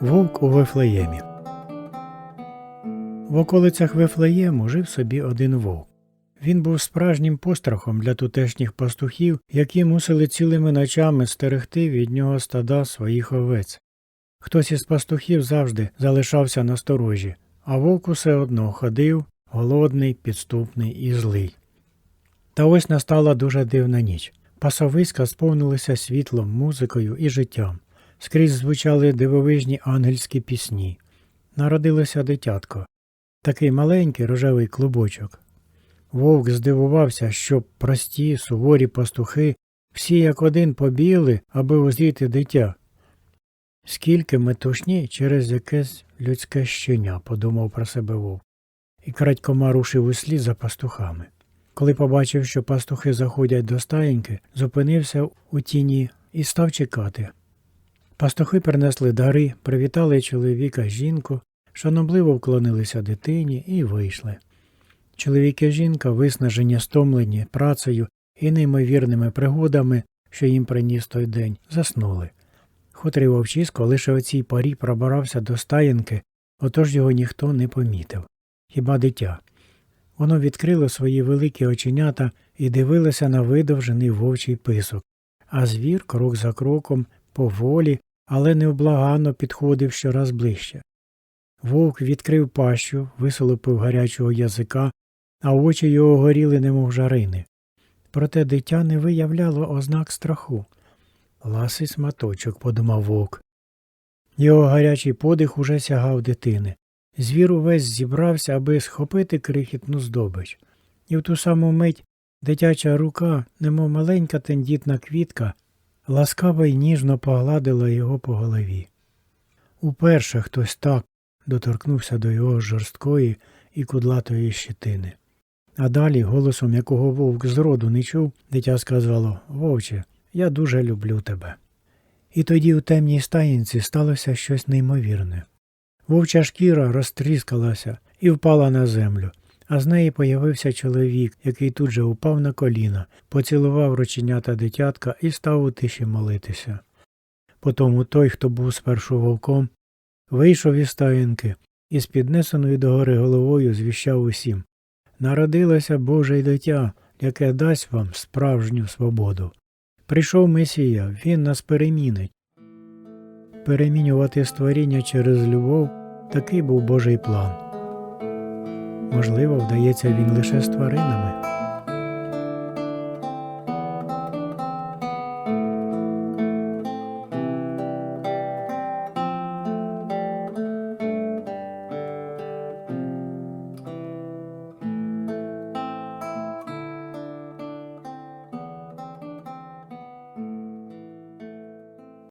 Вовк у Вифлеємі. В околицях Вифлеєму жив собі один вовк. Він був справжнім пострахом для тутешніх пастухів, які мусили цілими ночами стерегти від нього стада своїх овець. Хтось із пастухів завжди залишався на сторожі, а вовк усе одно ходив, голодний, підступний і злий. Та ось настала дуже дивна ніч. Пасовиська сповнилися світлом, музикою і життям. Скрізь звучали дивовижні ангельські пісні. Народилося дитятко, такий маленький рожевий клубочок. Вовк здивувався, що прості, суворі пастухи всі як один побігли, аби узріти дитя. Скільки метушні через якесь людське щеня, подумав про себе вовк, і крадькома рушив услід за пастухами. Коли побачив, що пастухи заходять до стаєньки, зупинився у тіні і став чекати. Пастухи принесли дари, привітали чоловіка жінку, шанобливо вклонилися дитині і вийшли. Чоловік і жінка, виснажені, стомлені працею і неймовірними пригодами, що їм приніс той день, заснули. Хутрий вовчисько лише о цій порі пробирався до стаєнки, отож його ніхто не помітив. Хіба дитя. Воно відкрило свої великі оченята і дивилося на видовжений вовчий писок, а звір крок за кроком, поволі, але невблаганно підходив щораз ближче. Вовк відкрив пащу, висолопив гарячого язика, а очі його горіли, немов жарини. Проте дитя не виявляло ознак страху. Ласий сматочок, подумав вовк. Його гарячий подих уже сягав дитини. Звір увесь зібрався, аби схопити крихітну здобич. І в ту саму мить дитяча рука, немов маленька тендітна квітка, ласкаво й ніжно погладила його по голові. Уперше хтось так доторкнувся до його жорсткої і кудлатої щитини. А далі, голосом якого вовк зроду не чув, дитя сказало Вовче, я дуже люблю тебе. І тоді у темній стаєнці сталося щось неймовірне. Вовча шкіра розтріскалася і впала на землю, а з неї появився чоловік, який тут же упав на коліна, поцілував рученята дитятка і став у тиші молитися. Потому той, хто був спершу вовком, вийшов із стаєнки і з піднесеною догори головою звіщав усім Народилося Боже дитя, яке дасть вам справжню свободу. Прийшов Месія, Він нас перемінить. Перемінювати створіння через любов такий був Божий план. Можливо, вдається він лише з тваринами.